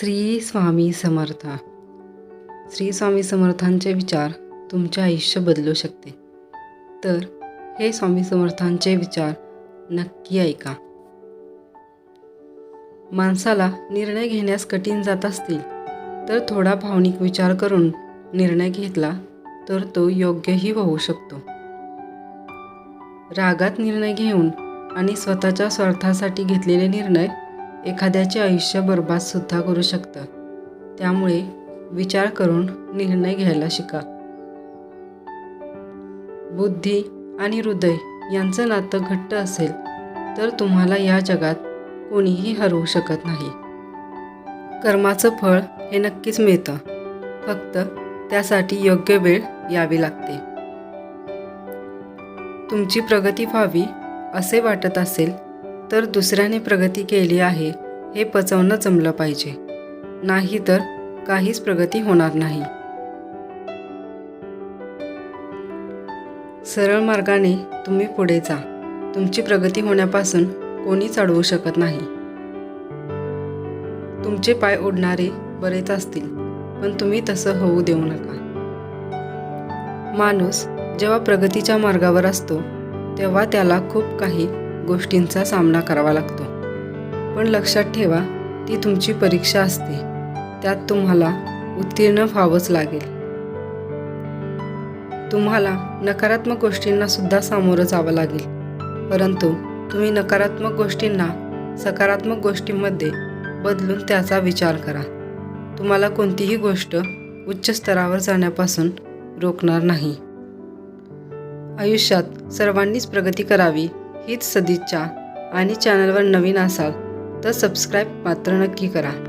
श्री स्वामी समर्थ. श्री स्वामी समर्थांचे विचार तुमचे आयुष्य बदलू शकते. तर हे स्वामी समर्थांचे विचार नक्की ऐका. माणसाला निर्णय घेण्यास कठीण जात असतील तर थोडा भावनिक विचार करून निर्णय घेतला तर तो योग्यही होऊ शकतो. रागात निर्णय घेऊन आणि स्वतःच्या स्वार्थासाठी घेतलेले निर्णय एखाद्याचे आयुष्य बरबादसुद्धा करू शकतं. त्यामुळे विचार करून निर्णय घ्यायला शिका. बुद्धी आणि हृदय यांचं नातं घट्ट असेल तर तुम्हाला या जगात कोणीही हरवू शकत नाही. कर्माचं फळ हे नक्कीच मिळतं. फक्त त्यासाठी योग्य वेळ यावी लागते. तुमची प्रगती व्हावी असे वाटत असेल तर दुसऱ्याने प्रगती केली आहे हे पचवणं जमलं पाहिजे. नाही तर काहीच प्रगती होणार नाही. सरळ मार्गाने तुम्ही पुढे जा. तुमची प्रगती होण्यापासून कोणीच अडवू शकत नाही. तुमचे पाय ओढणारे बरेच असतील पण तुम्ही तसं होऊ देऊ नका. माणूस जेव्हा प्रगतीच्या मार्गावर असतो तेव्हा त्याला खूप काही गोष्टींचा सामना करावा लागतो. पण लक्षात ठेवा ती तुमची परीक्षा असते. त्यात तुम्हाला उत्तीर्ण व्हावंच लागेल. तुम्हाला नकारात्मक गोष्टींना सुद्धा सामोरं जावं लागेल. परंतु तुम्ही नकारात्मक गोष्टींना सकारात्मक गोष्टींमध्ये बदलून त्याचा विचार करा. तुम्हाला कोणतीही गोष्ट उच्च स्तरावर जाण्यापासून रोखणार नाही. आयुष्यात सर्वांनीच प्रगती करावी हीच सदिच्छा. आणि चॅनलवर नवीन असाल तर सबस्क्राईब मात्र नक्की करा.